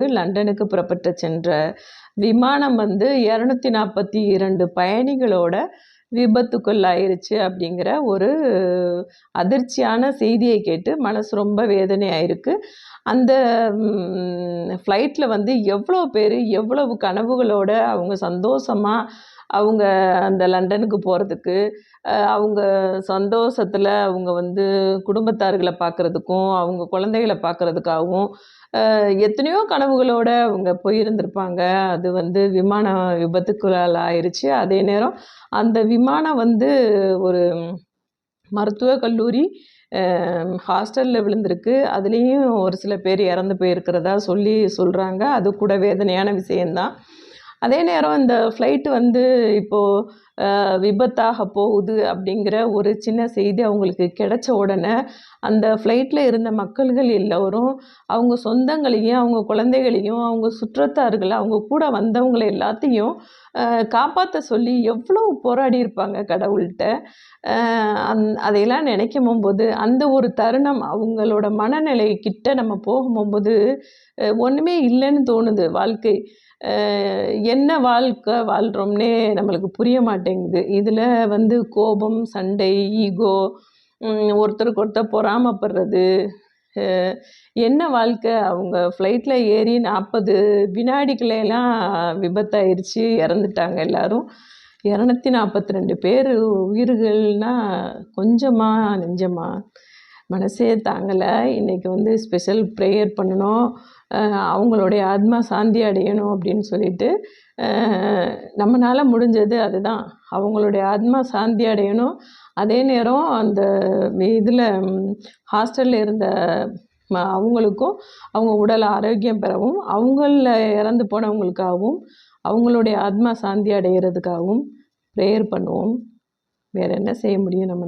லண்டனுக்கு புறப்பட்டு சென்ற விமானம் வந்து இரநூத்தி நாற்பத்தி இரண்டு பயணிகளோட விபத்துக்குள்ளாயிருச்சு அப்படிங்கிற ஒரு அதிர்ச்சியான செய்தியை கேட்டு மனசு ரொம்ப வேதனையாயிருக்கு. அந்த ஃப்ளைட்டில் வந்து எவ்வளோ பேர் எவ்வளவு கனவுகளோட அவங்க சந்தோஷமாக அவங்க அந்த லண்டனுக்கு போகிறதுக்கு அவங்க சந்தோஷத்தில் அவங்க வந்து குடும்பத்தார்களை பார்க்குறதுக்கும் அவங்க குழந்தைகளை பார்க்குறதுக்காகவும் எத்தனையோ கனவுகளோடு அவங்க போயிருந்திருப்பாங்க. அது வந்து விமான விபத்துக்குள்ளால் ஆயிடுச்சு அதே நேரம் அந்த விமானம் வந்து ஒரு மருத்துவக் கல்லூரி ஹாஸ்டலில் விழுந்திருக்கு. அதுலேயும் ஒரு சில பேர் இறந்து போயிருக்கிறதா சொல்லி சொல்கிறாங்க அது கூட வேதனையான விஷயந்தான் அதே நேரம் இந்த ஃப்ளைட்டு வந்து இப்போது விபத்தாக போகுது அப்படிங்கிற ஒரு சின்ன செய்தி அவங்களுக்கு கிடைச்ச உடனே அந்த ஃப்ளைட்டில் இருந்த மக்கள்கள் எல்லோரும் அவங்க சொந்தங்களையும் அவங்க குழந்தைகளையும் அவங்க சுற்றத்தார்கள் அவங்க கூட வந்தவங்களை எல்லாத்தையும் காப்பாற்ற சொல்லி எவ்வளோ போராடி இருப்பாங்க கடவுள்கிட்ட. அந் அதையெல்லாம் நினைக்கும் போது அந்த ஒரு தருணம் அவங்களோட மனநிலை கிட்ட நம்ம போகும்போது ஒன்றுமே இல்லைன்னு தோணுது வாழ்க்கை. என்ன வாழ்க்கை வாழ்கிறோம்னே நம்மளுக்கு புரிய மாட்டேங்குது. இதில் வந்து கோபம் சண்டை ஈகோ ஒருத்தருக்கு ஒருத்தர் பொறாமப்படுறது என்ன வாழ்க்கை? அவங்க ஃப்ளைட்டில் ஏறி நாற்பது வினாடிக்குள்ளேலாம் விபத்தாயிருச்சு இறந்துட்டாங்க எல்லோரும். இரநூத்தி நாற்பத்தி ரெண்டு பேர் உயிர்கள்னால் கொஞ்சமா நெஞ்சமா. மனசே தாங்கலை. இன்றைக்கி வந்து ஸ்பெஷல் ப்ரேயர் பண்ணணும். அவங்களுடைய ஆத்மா சாந்தி அடையணும் அப்படின்னு சொல்லிட்டு நம்மளால் முடிஞ்சது அதுதான். அவங்களுடைய ஆத்மா சாந்தி அடையணும். அதே நேரம் அந்த இதில் ஹாஸ்டலில் இருந்த ம அவங்களுக்கும் அவங்க உடல் ஆரோக்கியம் பெறவும் அவங்களில் இறந்து போனவங்களுக்காகவும் அவங்களுடைய ஆத்மா சாந்தி அடைகிறதுக்காகவும் ப்ரேயர் பண்ணுவோம். வேறு என்ன செய்ய முடியும் நம்ம